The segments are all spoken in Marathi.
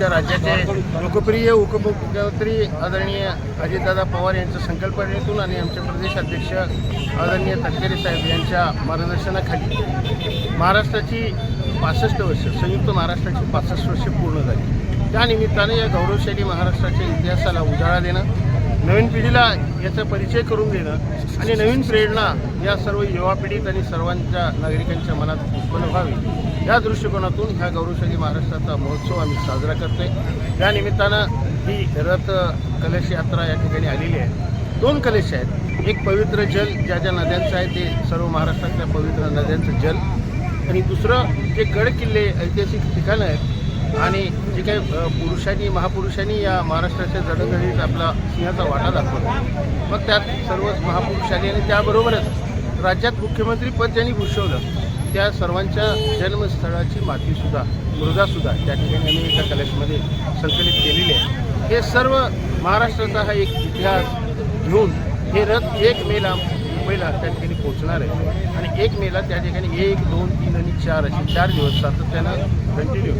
आमच्या राज्याचे लोकप्रिय उपमुख्यमंत्री आदरणीय अजितदादा पवार यांच्या संकल्पनेतून आणि आमचे प्रदेश अध्यक्ष आदरणीय तटकरे साहेब यांच्या मार्गदर्शनाखाली महाराष्ट्राची पासष्ट वर्ष संयुक्त महाराष्ट्राची पासष्ट वर्ष पूर्ण झाली. त्यानिमित्ताने या गौरवशाली महाराष्ट्राच्या इतिहासाला उजाळा देणं नवीन पिढीला याचा परिचय करून देणं आणि नवीन प्रेरणा या सर्व युवा पिढीत आणि सर्वांच्या नागरिकांच्या मनात उत्पन्न व्हावी. या दृष्टिकोनातून ह्या गौरवशाली महाराष्ट्राचा महोत्सव आम्ही साजरा करतोय. त्या निमित्तानं ही रथ कलश यात्रा या ठिकाणी आलेली आहे. दोन कलश आहेत. एक पवित्र जल ज्या ज्या नद्यांचं आहे ते सर्व महाराष्ट्रातल्या पवित्र नद्यांचं जल. आणि दुसरं जे गड किल्ले ऐतिहासिक ठिकाणं आहेत आणि जे काही पुरुषांनी महापुरुषांनी या महाराष्ट्राच्या जडणघडीत आपला सिंहाचा वाटा दाखवला. मग त्यात सर्वच महापुरुषांनी आणि त्याबरोबरच राज्यात मुख्यमंत्री पद ज्यांनी भूषवलं त्या सर्वांच्या जन्मस्थळाची मातीसुद्धा मृदासुद्धा त्या ठिकाणी आम्ही एका कलेशमध्ये संकलित केलेली आहे. हे सर्व महाराष्ट्राचा हा एक इतिहास घेऊन हे रथ एक मेला मुंबईला त्या ठिकाणी पोहोचणार आहे. आणि एक मेला त्या ठिकाणी एक दोन तीन आणि चार असे चार दिवस सातत्यानं कंटिन्यू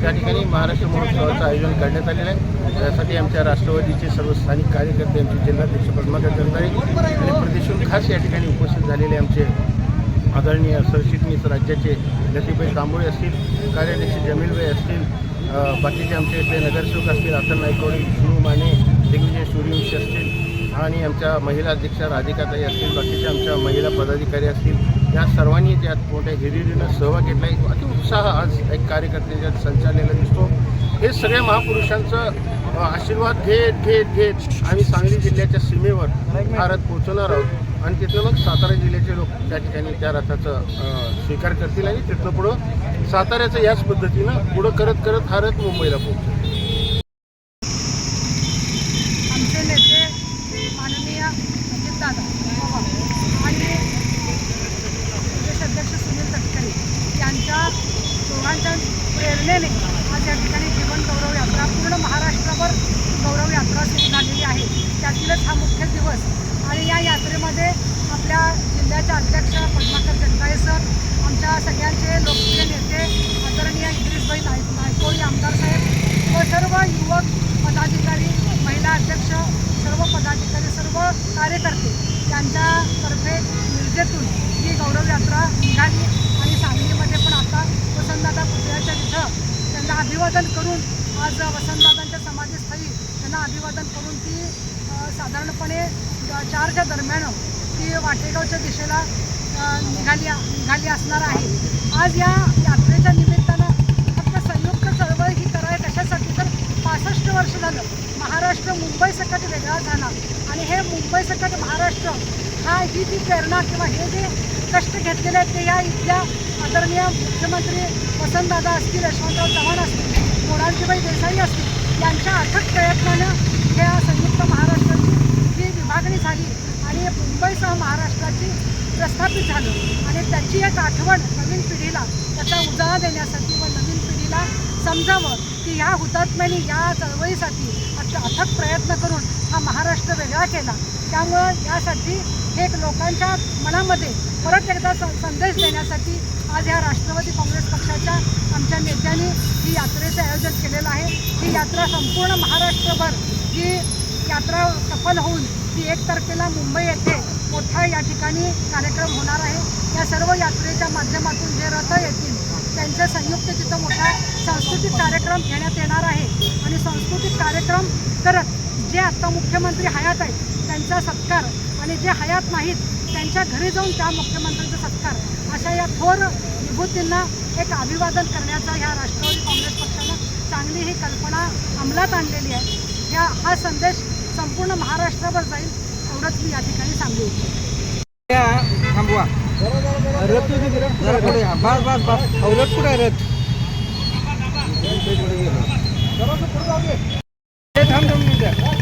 त्या ठिकाणी महाराष्ट्र महोत्सवाचं आयोजन करण्यात आलेलं आहे. त्यासाठी आमच्या राष्ट्रवादीचे सर्व स्थानिक कार्यकर्ते आमचे जिल्हाध्यक्ष पद्माकर जगदाळे आणि प्रदेशून खास या ठिकाणी उपस्थित झालेले आमचे आदरणीय सरचिटणीस राज्याचे लतीबाई तांबोळे असतील कार्याध्यक्ष जमीलबाई असतील बाकीचे आमचे इथले नगरसेवक असतील अतल नायकवडी सुरू माने दिग्विजय सूर्यवंशी असतील आणि आमच्या महिला अध्यक्षा राधिकाताई असतील बाकीच्या आमच्या महिला पदाधिकारी असतील या सर्वांनी त्यात मोठ्या हिरिरीनं सहभाग घेतला. एक अति उत्साह आज एक कार्यकर्त्याच्यात संचालनेला दिसतो. हे सगळ्या महापुरुषांचं आशीर्वाद घेत घेत घेत आम्ही सांगली जिल्ह्याच्या सीमेवर भारत पोहोचवणार आहोत. आणि तिथनं मग सातारा जिल्ह्याचे लोक त्या ठिकाणी त्या रथाचा स्वीकार करतील आणि तिथनं पुढं साताऱ्याचं याच पद्धतीनं पुढं करत करत हा रथ मुंबईला पोहोचेल आमचे नेते माननीय अजितदादा पवार आणि प्रदेश अध्यक्ष सुनील तटकरे यांच्या दोघांच्या प्रेरणेने आज या ठिकाणी जीवन गौरव यात्रा पूर्ण महाराष्ट्रभर गौरव यात्रा सुरू झालेली आहे त्यातीलच हा मुख्य दिवस. आणि या यात्रेमध्ये आपल्या जिल्ह्याच्या अध्यक्ष पद्माकर जगताळे सर आमच्या सगळ्यांचे लोकप्रिय नेते आदरणीय इद्रिसभाई नाईक नायकोळी आमदार साहेब व सर्व युवक पदाधिकारी महिला अध्यक्ष सर्व पदाधिकारी सर्व कार्यकर्ते यांच्यातर्फे मिरजेतून ही गौरव यात्रा निघाली आणि सांगलीमध्ये पण आता वसंतदादा पुतळ्याच्या तिथं त्यांना अभिवादन करून आज वसंतदादांच्या समाधीस्थळी त्यांना अभिवादन करून ती साधारणपणे चारच्या दरम्यान ती वाटेगावच्या दिशेला निघाली निघाली असणार आहे. आज या यात्रेच्या निमित्तानं फक्त संयुक्त चळवळ ही कराय कशासाठी? तर पासष्ट वर्ष झालं महाराष्ट्र मुंबई सकट वेगळा झाला. आणि हे मुंबई सकट महाराष्ट्र हा ही जी प्रेरणा किंवा हे जे कष्ट घेतलेले आहेत ते या इथल्या आदरणीय मुख्यमंत्री वसंतदादा असतील यशवंतराव चव्हाण असतील मोरारजीबाई देसाई असतील यांच्या अथक प्रयत्नानं ह्या संयुक्त महाराष्ट्राची जी विभागणी झाली आणि मुंबईसह महाराष्ट्राची प्रस्थापित झालं. आणि त्याची एक आठवण नवीन पिढीला त्याचा उजाळा देण्यासाठी व नवीन पिढीला समजावं की ह्या हुतात्म्यांनी या चळवळीसाठी अथ- अथक प्रयत्न करून हा महाराष्ट्र वेगळा केला. त्यामुळं यासाठी हे एक लोकांच्या मनामध्ये परत एकदा स संदेश देण्यासाठी आज ह्या राष्ट्रवादी काँग्रेस पक्षाच्या आमच्या नेत्यांनी ही यात्रेचं आयोजन केलेलं आहे. ही यात्रा संपूर्ण महाराष्ट्रभर ही यात्रा सफल होऊन की एक तारखेला मुंबई येथे मोठा या ठिकाणी कार्यक्रम होणार आहे. या सर्व यात्रेच्या माध्यमातून जे रथ येतील त्यांच्या संयुक्त तिथं मोठा सांस्कृतिक कार्यक्रम घेण्यात येणार आहे. आणि सांस्कृतिक कार्यक्रम करत जे आत्ता मुख्यमंत्री हयात आहेत त्यांचा सत्कार आणि जे हयात नाहीत त्यांच्या घरी जाऊन त्या मुख्यमंत्र्यांचा सत्कार अशा या थोर विभूतींना एक अभिवादन करण्याचा ह्या राष्ट्रवादी काँग्रेस पक्षानं चांगली ही कल्पना अंमलात आणलेली आहे. ह्या हा संदेश संपूर्ण महाराष्ट्रावर जाईल एवढंच मी या ठिकाणी सांगू इच्छिते. या, थांबवा. रथ. बस बस बस. अहो, रथ कुठे आहे रथ? हे थांब मिनिटं.